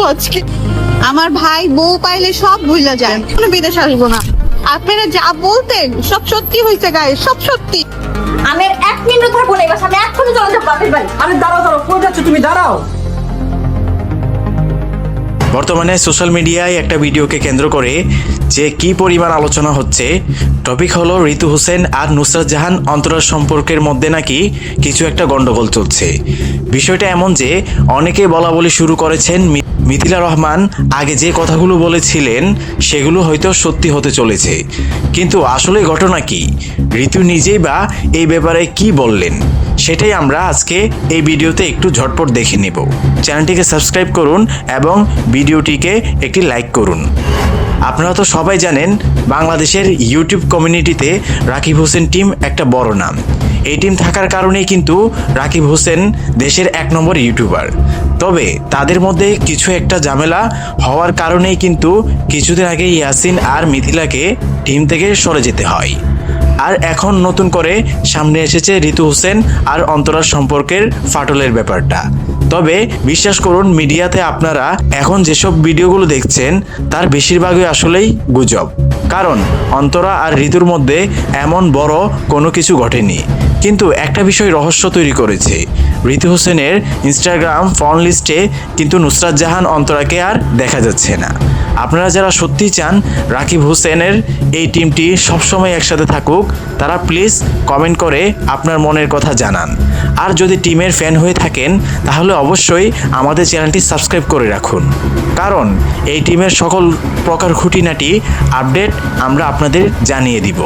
আজকে। আমার ভাই বউ পাইলে সব ভুলে যায়। কোনো বিদেশ আসব না। আপনারা যা বলতেন সব সত্যি হয়েছে গায়ে সব সত্যি। আমি এক মিনিট থাকব না এবার আমি এক্ষুনি চলে যাব বাপের বাড়ি। আরে দাঁড়াও দাঁড়াও কই যাচ্ছ তুমি? দাঁড়াও। বর্তমানে সোশ্যাল মিডিয়ায় একটা ভিডিওকে কেন্দ্র করে যে কি পরিমাণ আলোচনা হচ্ছে টপিক হলো ঋতু হোসেন আর নুসরাত জাহান অন্তরাল সম্পর্কের মধ্যে নাকি কিছু একটা গন্ডগোল চলছে। বিষয়টা এমন যে অনেকে বলা বলি শুরু করেছেন মিথিলা রহমান আগে যে কথাগুলো বলেছিলেন সেগুলো হয়তো সত্যি হতে চলেছে। কিন্তু আসলে ঘটনা কি? ঋতু নিজেই বা এই ব্যাপারে কি বললেন? সেটাই আমরা আজকে এই ভিডিওতে একটু ঝটপট দেখে নেব। চ্যানেলটিকে সাবস্ক্রাইব করুন এবং ভিডিওটিকে একটি লাইক করুন। আপনারা তো সবাই জানেন, বাংলাদেশের ইউটিউব কমিউনিটিতে রাকিব হোসেন টিম একটা বড় নাম। এই টিম থাকার কারণেই কিন্তু রাকিব হোসেন দেশের এক নম্বর ইউটিউবার তবে তাদের মধ্যে কিছু একটা ঝামেলা হওয়ার কারণেই কিন্তু কিছুদিন আগে ইয়াসিন আর মিথিলাকে টিম থেকে সরে যেতে হয়। আর এখন নতুন করে সামনে এসেছে ঋতু হোসেন আর অন্তরার সম্পর্কের ফাটলের ব্যাপারটা। তবে বিশ্বাস করুন, মিডিয়াতে আপনারা এখন যেসব ভিডিওগুলো দেখছেন, তার বেশিরভাগই আসলেই গুজব। কারণ অন্তরা আর ঋতুর মধ্যে এমন বড় কোনো কিছু ঘটেনি। কিন্তু একটা বিষয় রহস্য তৈরি করেছে। ঋতু হোসেনের ইনস্টাগ্রাম ফোন লিস্টে কিন্তু নুসরাত জাহান অন্তরাকে আর দেখা যাচ্ছে না। আপনারা যারা সত্যি চান, রাকিব হোসেনের এই টিমটি সবসময় একসাথে থাকুক, তারা প্লিজ কমেন্ট করে আপনার মনের কথা জানান। আর যদি টিমের ফ্যান হয়ে থাকেন, তাহলে অবশ্যই আমাদের চ্যানেলটি সাবস্ক্রাইব করে রাখুন। কারণ এই টিমের সকল প্রকার খুঁটিনাটি আপডেট আমরা আপনাদের জানিয়ে দিব।